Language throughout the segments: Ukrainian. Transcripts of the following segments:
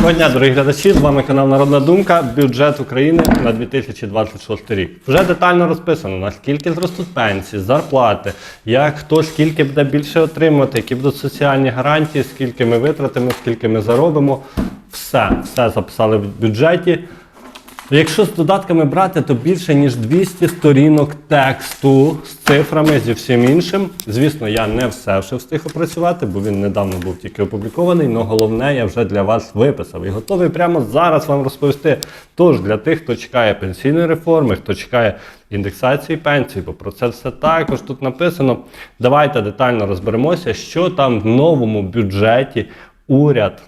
Доброго дня, дорогі глядачі. З вами канал Народна Думка. Бюджет України на 2026 рік. Вже детально розписано, наскільки зростуть пенсії, зарплати, як хто скільки буде більше отримувати, які будуть соціальні гарантії, скільки ми витратимо, скільки ми заробимо. Все, все записали в бюджеті. Якщо з додатками брати, то більше ніж 200 сторінок тексту з цифрами зі всім іншим. Звісно, я не все ще встиг опрацювати, бо він недавно був тільки опублікований. але головне я вже для вас виписав і готовий прямо зараз вам розповісти. Тож для тих, хто чекає пенсійної реформи, хто чекає індексації пенсій, бо про це все також тут написано. Давайте детально розберемося, що там в новому бюджеті уряд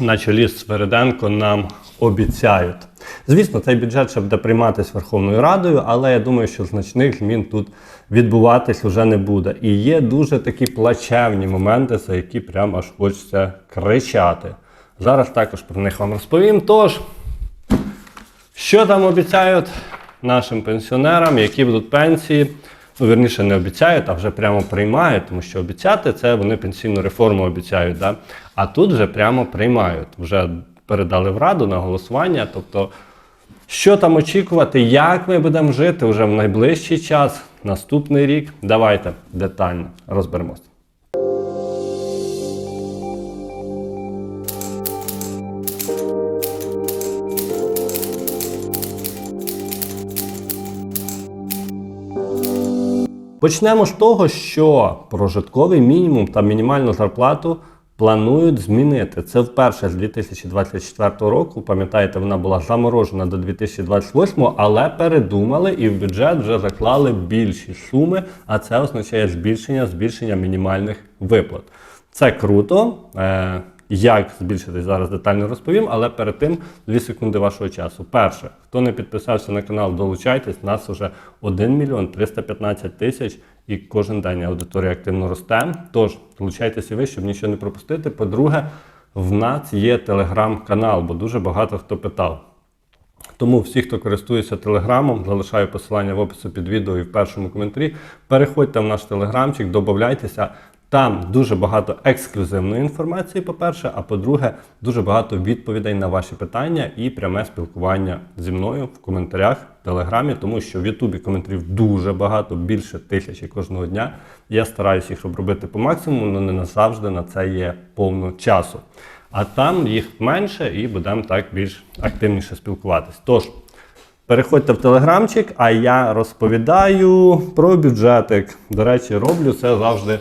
на чолі з Свериденко нам обіцяють. Звісно, цей бюджет ще буде прийматися Верховною Радою, але я думаю, що значних змін тут відбуватись вже не буде. І є дуже такі плачевні моменти, за які прямо аж хочеться кричати. Зараз також про них вам розповім. Тож, що там обіцяють нашим пенсіонерам, які будуть пенсії? Ну, вірніше, не обіцяють, а вже прямо приймають, тому що обіцяти це вони пенсійну реформу обіцяють. Да? А тут вже прямо приймають. Вже передали в раду на голосування. Тобто, що там очікувати, як ми будемо жити вже в найближчий час, наступний рік. Давайте детально розберемося. Почнемо з того, що прожитковий мінімум та мінімальну зарплату планують змінити. Це вперше з 2024 року. Пам'ятаєте, вона була заморожена до 2028, але передумали і в бюджет вже заклали більші суми, а це означає збільшення збільшення мінімальних виплат. Це круто. Е, як збільшити зараз детально розповім, але перед тим 2 секунди вашого часу. Перше, хто не підписався на канал, долучайтесь. Нас вже 1 мільйон 315 тисяч, і кожен день аудиторія активно росте. Тож долучайтеся ви, щоб нічого не пропустити. По-друге, в нас є телеграм-канал, бо дуже багато хто питав. Тому всі, хто користується телеграмом, залишаю посилання в описі під відео і в першому коментарі. Переходьте в наш телеграмчик, додавайтеся. Там дуже багато ексклюзивної інформації, по-перше, а по-друге, дуже багато відповідей на ваші питання і пряме спілкування зі мною в коментарях в телеграмі, тому що в Ютубі коментарів дуже багато, більше тисячі кожного дня. Я стараюся їх робити по максимуму, але не завжди на це є повно часу. А там їх менше і будемо так більш активніше спілкуватись. Тож. Переходьте в телеграмчик, а я розповідаю про бюджетик. До речі, роблю це завжди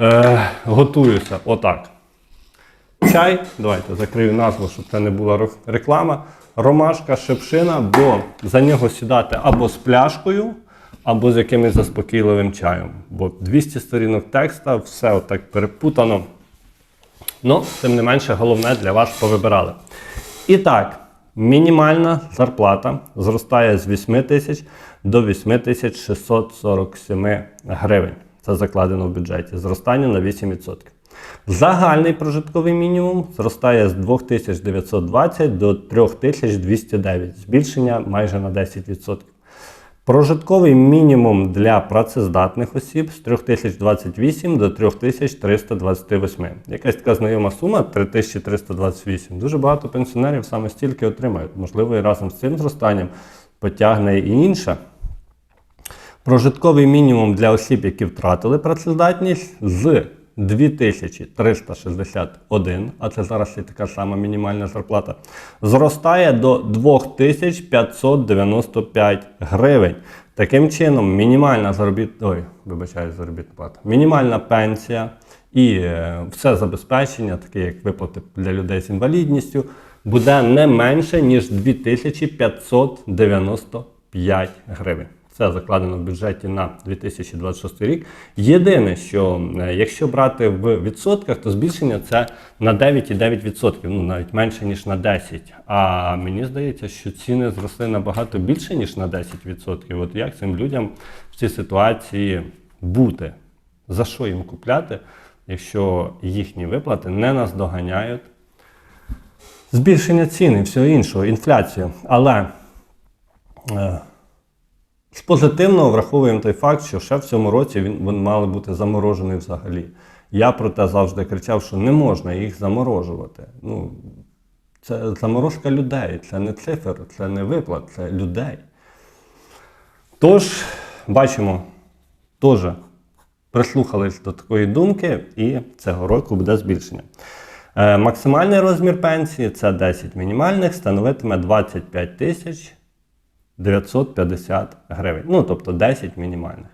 е, готуюся. Отак. Чай, давайте закрию назву, щоб це не була реклама. Ромашка, шипшина, бо за нього сідати або з пляшкою, або з якимось заспокійливим чаєм. Бо 200 сторінок текста, все отак перепутано. Ну, тим не менше, головне для вас повибирали. І так, мінімальна зарплата зростає з 8 тисяч до 8 тисяч 647 гривень. Це закладено в бюджеті. Зростання на 8%. Загальний прожитковий мінімум зростає з 2920 до 3209, збільшення майже на 10%. Прожитковий мінімум для працездатних осіб з 3028 до 3328. Якась така знайома сума 3328. Дуже багато пенсіонерів саме стільки отримають. Можливо, і разом з цим зростанням потягне і інше. Прожитковий мінімум для осіб, які втратили працездатність, з 2361, а це зараз і така сама мінімальна зарплата, зростає до 2595 гривень. Таким чином, мінімальна заробітна, ой, вибачаю, заробітна плата, мінімальна пенсія і е, все забезпечення, таке як виплати для людей з інвалідністю, буде не менше, ніж 2595 гривень. Це закладено в бюджеті на 2026 рік. Єдине, що е, якщо брати в відсотках, то збільшення це на 9,9%, ну навіть менше ніж на 10%. А мені здається, що ціни зросли набагато більше ніж на 10%. От як цим людям в цій ситуації бути? За що їм купляти, якщо їхні виплати не наздоганяють збільшення цін і всього іншого, інфляцію. Але з позитивного враховуємо той факт, що ще в цьому році він, він мали бути заморожений взагалі. Я про те завжди кричав, що не можна їх заморожувати. Ну, Це заморозка людей, це не цифр, це не виплат, це людей. Тож, бачимо, теж прислухались до такої думки, і цього року буде збільшення. Е, максимальний розмір пенсії це 10 мінімальних, становитиме 25 тисяч 950 гривень. Ну, тобто 10 мінімальних.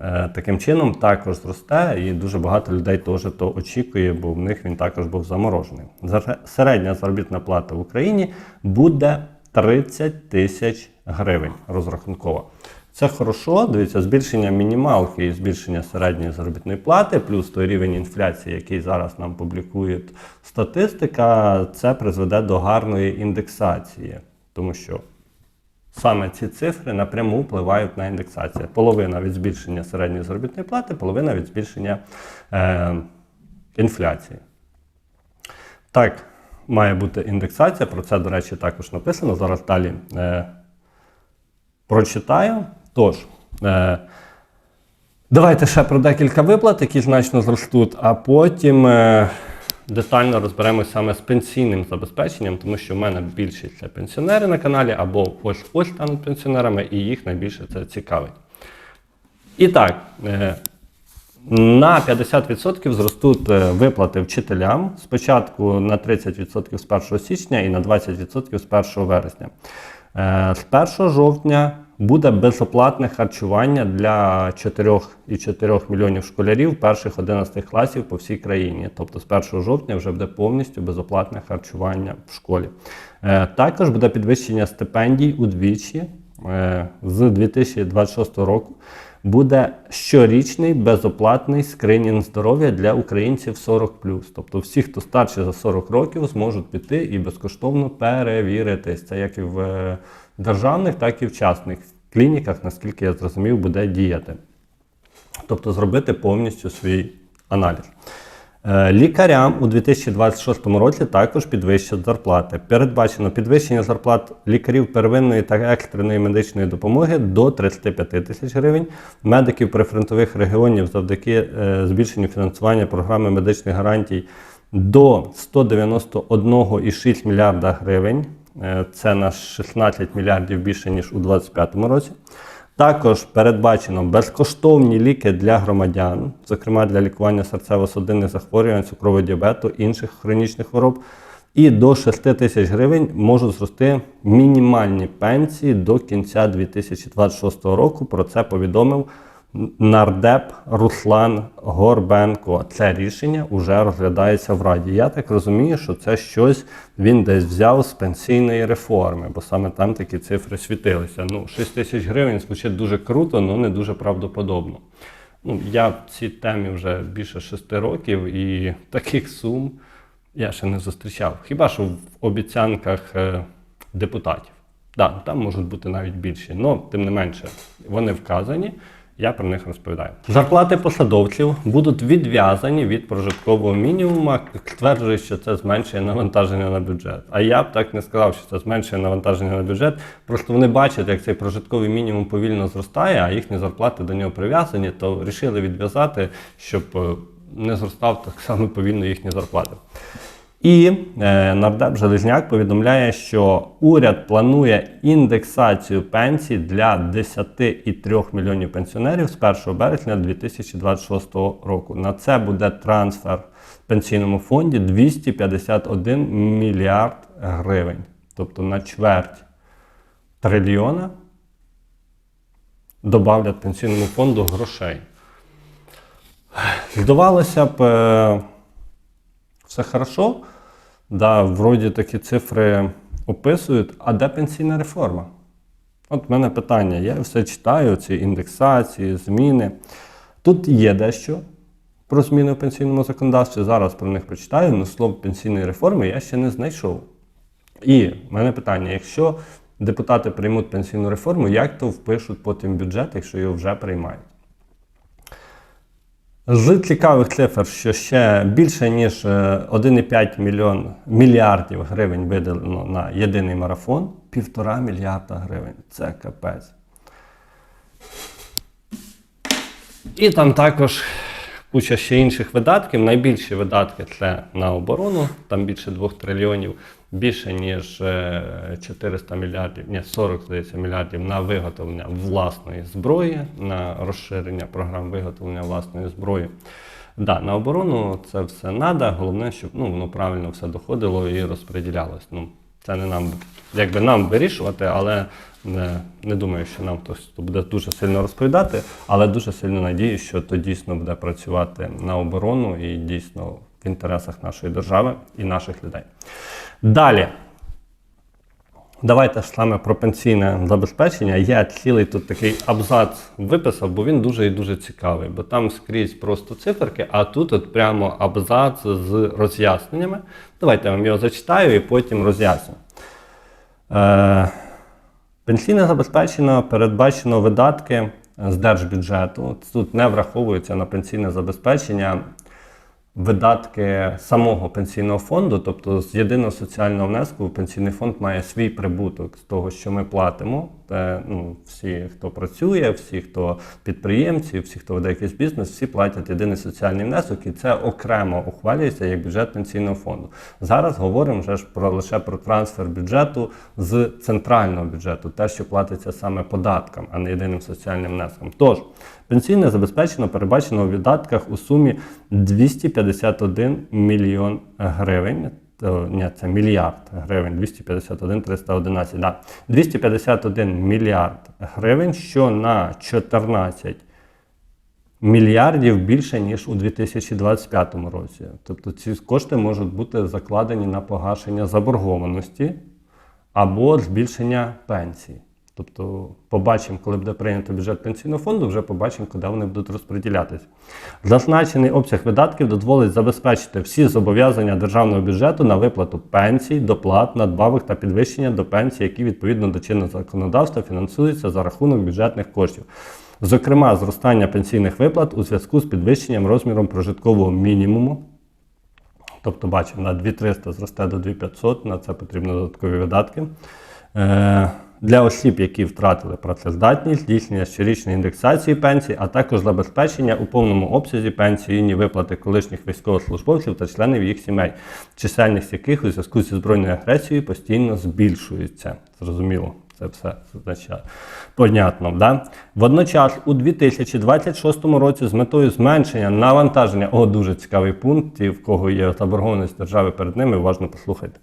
Е, Таким чином також зросте, і дуже багато людей теж то очікує, бо в них він також був заморожений. Середня заробітна плата в Україні буде 30 тисяч гривень розрахунково. Це хорошо. Дивіться, збільшення мінімалки і збільшення середньої заробітної плати, плюс той рівень інфляції, який зараз нам публікує статистика, це призведе до гарної індексації, тому що Саме ці цифри напряму впливають на індексацію. Половина від збільшення середньої заробітної плати, половина від збільшення е, інфляції. Так, має бути індексація. Про це, до речі, також написано. Зараз далі е, прочитаю. Тож, е, давайте ще про декілька виплат, які значно зростуть, а потім. Е, Детально розберемось саме з пенсійним забезпеченням, тому що в мене більшість це пенсіонери на каналі, або ось ось стануть пенсіонерами, і їх найбільше це цікавить. І так, е, на 50% зростуть е, виплати вчителям спочатку на 30% з 1 січня і на 20% з 1 вересня. Е, З 1 жовтня буде безоплатне харчування для 4,4 мільйонів школярів перших 11 класів по всій країні. Тобто з 1 жовтня вже буде повністю безоплатне харчування в школі. Е, Також буде підвищення стипендій удвічі Е, з 2026 року. Буде щорічний безоплатний скринінг здоров'я для українців 40+. Тобто всі, хто старше за 40 років, зможуть піти і безкоштовно перевіритись. Це як і в е, державних, так і в частних клініках, наскільки я зрозумів, буде діяти. Тобто зробити повністю свій аналіз. Е, Лікарям у 2026 році також підвищать зарплати. Передбачено підвищення зарплат лікарів первинної та екстреної медичної допомоги до 35 тисяч гривень, медиків прифронтових регіонів завдяки е, збільшенню фінансування програми медичних гарантій до 191,6 мільярда гривень. Е, Це на 16 мільярдів більше ніж у 2025 році. Також передбачено безкоштовні ліки для громадян, зокрема для лікування серцево-судинних захворювань, цукрового діабету, інших хронічних хвороб. І до 6 тисяч гривень можуть зрости мінімальні пенсії до кінця 2026 року. Про це повідомив нардеп Руслан Горбенко. Це рішення вже розглядається в Раді. Я так розумію, що це щось він десь взяв з пенсійної реформи, бо саме там такі цифри світилися. Ну, 6 тисяч гривень звучить дуже круто, але не дуже правдоподобно. Ну, я в цій темі вже більше 6 років і таких сум я ще не зустрічав. Хіба що в обіцянках е, депутатів. Да, там можуть бути навіть більші, але тим не менше вони вказані. Я про них розповідаю. Зарплати посадовців будуть відв'язані від прожиткового мінімуму, стверджує, що це зменшує навантаження на бюджет. А я б так не сказав, що це зменшує навантаження на бюджет. Просто вони бачать, як цей прожитковий мінімум повільно зростає, а їхні зарплати до нього прив'язані, то вирішили відв'язати, щоб е, не зростав так само повільно їхні зарплати. І е, нардеп Железняк повідомляє, що уряд планує індексацію пенсій для 10,3 мільйонів пенсіонерів з 1 березня 2026 року. На це буде трансфер в пенсійному фонді 251 мільярд гривень, тобто на чверть трильйона добавлять пенсійному фонду грошей. Здавалося б, е, все хорошо, да, вроді такі цифри описують, а де пенсійна реформа? От в мене питання. Я все читаю, ці індексації, зміни. Тут є дещо про зміни в пенсійному законодавстві. Зараз про них прочитаю, але слово пенсійної реформи я ще не знайшов. І в мене питання: якщо депутати приймуть пенсійну реформу, як то впишуть потім бюджет, якщо його вже приймають? З цікавих цифр, що ще більше ніж е, 1,5 мільйон мільярдів гривень виділено на єдиний марафон, півтора мільярда гривень. Це капець. І там також куча ще інших видатків. Найбільші видатки це на оборону, там більше 2 трильйонів, більше ніж е, 400 мільярдів, ні, 40, здається, мільярдів на виготовлення власної зброї, на розширення програм виготовлення власної зброї. Да, на оборону це все треба. Головне, щоб ну, воно правильно все доходило і розподілялось. Ну, це не нам, якби нам вирішувати, але не, не думаю, що нам хтось буде дуже сильно розповідати, але дуже сильно надію, що то дійсно буде працювати на оборону і дійсно в інтересах нашої держави і наших людей. Далі. Давайте саме про пенсійне забезпечення. Я цілий тут такий абзац виписав, бо він дуже і дуже цікавий, бо там скрізь просто циферки, а тут от прямо абзац з роз'ясненнями. Давайте я вам його зачитаю і потім роз'ясню. Е, пенсійне забезпечення передбачено видатки з держбюджету. Тут не враховуються на пенсійне забезпечення видатки самого пенсійного фонду, тобто з єдиного соціального внеску пенсійний фонд має свій прибуток з того, що ми платимо. Те, ну, всі, хто працює, всі, хто підприємці, всі, хто веде якийсь бізнес, всі платять єдиний соціальний внесок, і це окремо ухвалюється як бюджет пенсійного фонду. Зараз говоримо вже ж про лише про трансфер бюджету з центрального бюджету, те, що платиться саме податкам, а не єдиним соціальним внеском. Тож пенсійне забезпечено передбачено у видатках у сумі 251 мільйон гривень. Ні, це мільярд гривень, 251 311, да. 251 мільярд гривень, що на 14 мільярдів більше, ніж у 2025 році. Тобто ці кошти можуть бути закладені на погашення заборгованості або збільшення пенсій. Тобто побачимо, коли буде прийнято бюджет пенсійного фонду, вже побачимо, куди вони будуть розподілятися. Зазначений обсяг видатків дозволить забезпечити всі зобов'язання державного бюджету на виплату пенсій, доплат, надбавок та підвищення до пенсій, які відповідно до чинного законодавства фінансуються за рахунок бюджетних коштів. Зокрема, зростання пенсійних виплат у зв'язку з підвищенням розміром прожиткового мінімуму. Тобто, бачимо, на 2300 зросте до 2500, на це потрібно додаткові видатки. Для осіб, які втратили працездатність, здійснення щорічної індексації пенсій, а також забезпечення у повному обсязі пенсійні виплати колишніх військовослужбовців та членів їх сімей, чисельність яких у зв'язку зі збройною агресією постійно збільшується. Зрозуміло. Це все означає. Понятно, да? Водночас, у 2026 році з метою зменшення навантаження, о, дуже цікавий пункт, ті, в кого є заборгованість держави перед ними, уважно послухайте.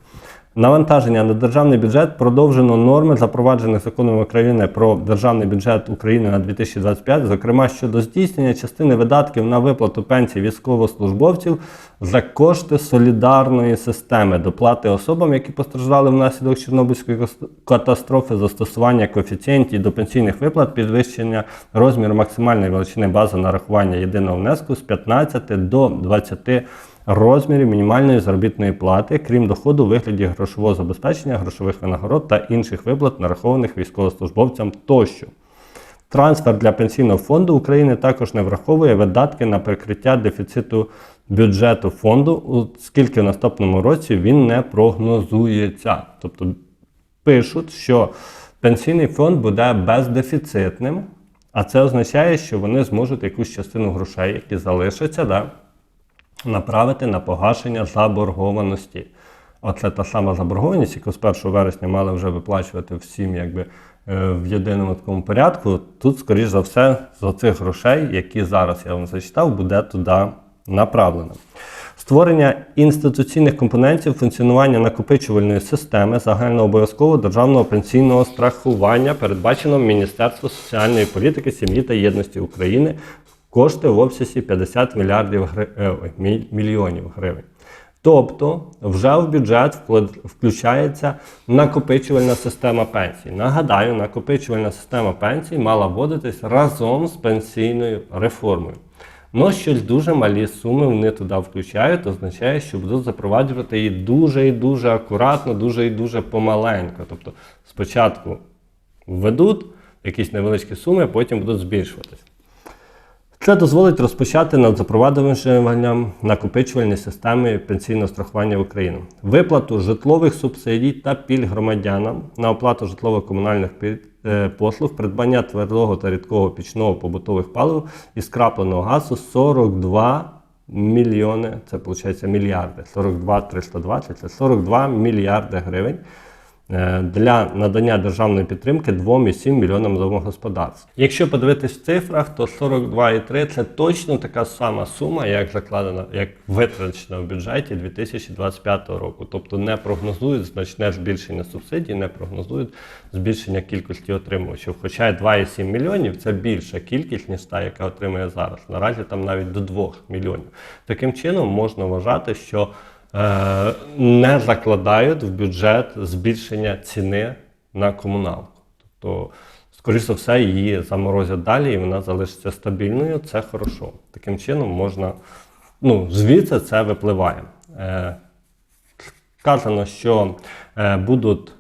Навантаження на державний бюджет продовжено норми, запроваджених законом України про державний бюджет України на 2025, зокрема щодо здійснення частини видатків на виплату пенсій військовослужбовців за кошти солідарної системи доплати особам, які постраждали внаслідок Чорнобильської катастрофи, застосування коефіцієнтів до пенсійних виплат, підвищення розміру максимальної величини бази нарахування єдиного внеску з 15 до 20 розмірів мінімальної заробітної плати, крім доходу у вигляді грошового забезпечення, грошових винагород та інших виплат, нарахованих військовослужбовцям тощо. Трансфер для пенсійного фонду України також не враховує видатки на прикриття дефіциту бюджету фонду, оскільки в наступному році він не прогнозується. Тобто пишуть, що пенсійний фонд буде бездефіцитним, а це означає, що вони зможуть якусь частину грошей, які залишаться, да, направити на погашення заборгованості. Оце та сама заборгованість, яку з 1 вересня мали вже виплачувати всім якби, е, в єдиному такому порядку. Тут, скоріш за все, з цих грошей, які зараз я вам зачитав, буде туди направлено. Створення інституційних компонентів функціонування накопичувальної системи загальнообов'язкового державного пенсійного страхування передбачено Міністерство соціальної політики, сім'ї та єдності України кошти в обсязі 50 мільярдів гри... е, мільйонів гривень. Тобто вже в бюджет включається накопичувальна система пенсій. Нагадаю, накопичувальна система пенсій мала вводитись разом з пенсійною реформою. Ну, щось дуже малі суми вони туди включають, означає, що будуть запроваджувати її дуже і дуже акуратно, дуже і дуже помаленько. Тобто спочатку введуть якісь невеличкі суми, потім будуть збільшуватись. Це дозволить розпочати над запровадженням накопичувальної системи пенсійного страхування в Україні. Виплату житлових субсидій та пільг громадянам на оплату житлово-комунальних е, послуг, придбання твердого та рідкого пічного побутових палив і скрапленого газу 42 мільйони, це виходить мільярди, 42 320, це 42 мільярди гривень для надання державної підтримки 2,7 мільйонам домогосподарств. Якщо подивитись в цифрах, то 42,3 це точно така сама сума, як закладена, як витрачена в бюджеті 2025 року. Тобто не прогнозують значне збільшення субсидій, не прогнозують збільшення кількості отримувачів. Хоча 2,7 мільйонів це більша кількість, ніж та, яка отримує зараз. Наразі там навіть до 2 мільйонів. Таким чином можна вважати, що е, не закладають в бюджет збільшення ціни на комуналку. Тобто, скоріш за все, її заморозять далі, і вона залишиться стабільною. Це хорошо. Таким чином можна, ну, звідси це випливає. Е, Сказано, що е, будуть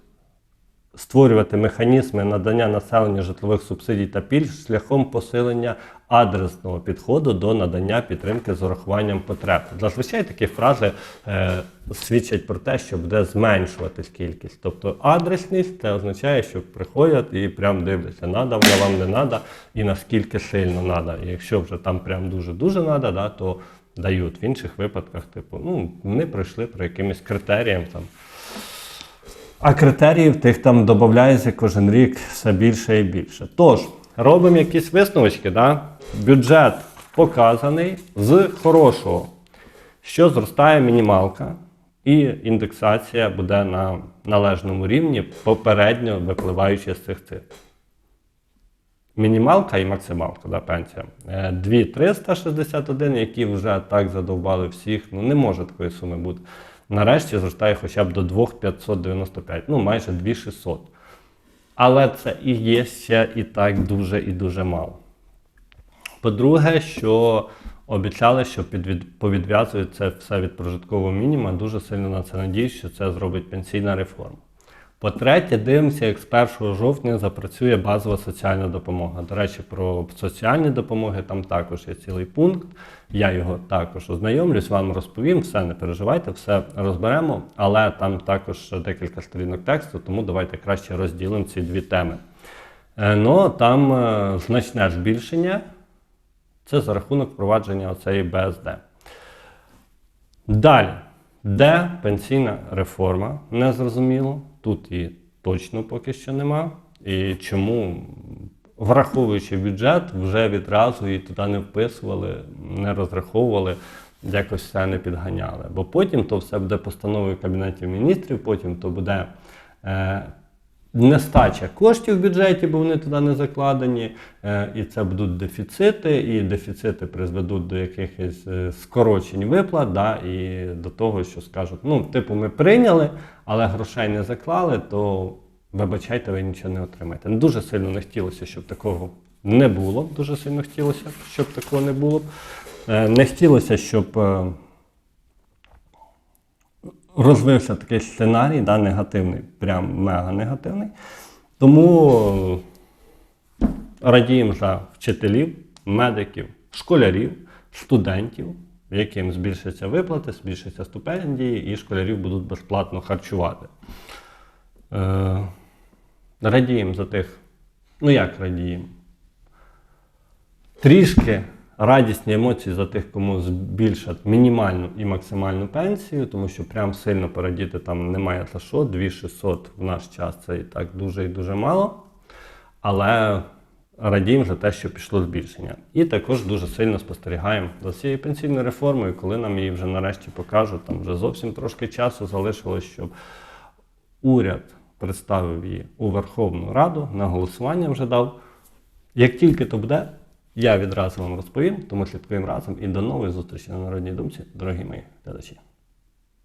створювати механізми надання населенню житлових субсидій та пільг шляхом посилення адресного підходу до надання підтримки з урахуванням потреб. Зазвичай такі фрази е, свідчать про те, що буде зменшуватись кількість. Тобто адресність це означає, що приходять і прям дивляться, надо вона вам не надо, і наскільки сильно надо. І якщо вже там прям дуже-дуже надо, да, то дають. В інших випадках, типу, ну, вони пройшли про якимось критеріям там. А критеріїв тих там додається кожен рік все більше і більше. Тож, робимо якісь висновочки. Да? Бюджет показаний з хорошого, що зростає мінімалка, і індексація буде на належному рівні, попередньо випливаючи з цих цифр. Мінімалка і максималка, да, пенсія. Е, 2361, які вже так задовбали всіх. Ну не може такої суми бути. Нарешті зростає хоча б до 2595, ну майже 2600. Але це і є ще і так дуже і дуже мало. По-друге, що обіцяли, що підвід... повідв'язують це все від прожиткового мінімуму. Дуже сильно на це надіюсь, що це зробить пенсійна реформа. По-третє, дивимося, як з 1 жовтня запрацює базова соціальна допомога. До речі, про соціальні допомоги там також є цілий пункт. Я його також ознайомлюсь, вам розповім. Все, не переживайте, все розберемо. Але там також декілька сторінок тексту, тому давайте краще розділимо ці дві теми. Е, Ну, там е, значне збільшення. Це за рахунок впровадження оцеї БСД. Далі, де пенсійна реформа? Незрозуміло. Тут і точно поки що нема. І чому, враховуючи бюджет, вже відразу її туди не вписували, не розраховували, якось все не підганяли. Бо потім то все буде постановою Кабінетів міністрів, потім то буде. Нестача коштів в бюджеті, бо вони туди не закладені, е, і це будуть дефіцити, і дефіцити призведуть до якихось е, скорочень виплат, да, і до того, що скажуть, ну, типу, ми прийняли, але грошей не заклали, то вибачайте, ви нічого не отримаєте. Дуже сильно не хотілося, щоб такого не було. Дуже сильно хотілося, щоб такого не було. Е, Не хотілося, щоб. Розвився такий сценарій, да, негативний, прям мега негативний. Тому радіємо за вчителів, медиків, школярів, студентів, яким збільшаться виплати, збільшаться стипендії, і школярів будуть безплатно харчувати. Е, радіємо за тих, ну як радіємо? Трішки радісні емоції за тих, кому збільшать мінімальну і максимальну пенсію, тому що прям сильно порадіти там немає за що. 2600 в наш час це і так дуже і дуже мало. Але радіємо за те, що пішло збільшення. І також дуже сильно спостерігаємо за цією пенсійною реформою, коли нам її вже нарешті покажуть. Там вже зовсім трошки часу залишилось, щоб уряд представив її у Верховну Раду, на голосування вже дав. Як тільки то буде, я відразу вам розповім, тому слідкуємо разом і до нової зустрічі на Народній думці, дорогі мої глядачі.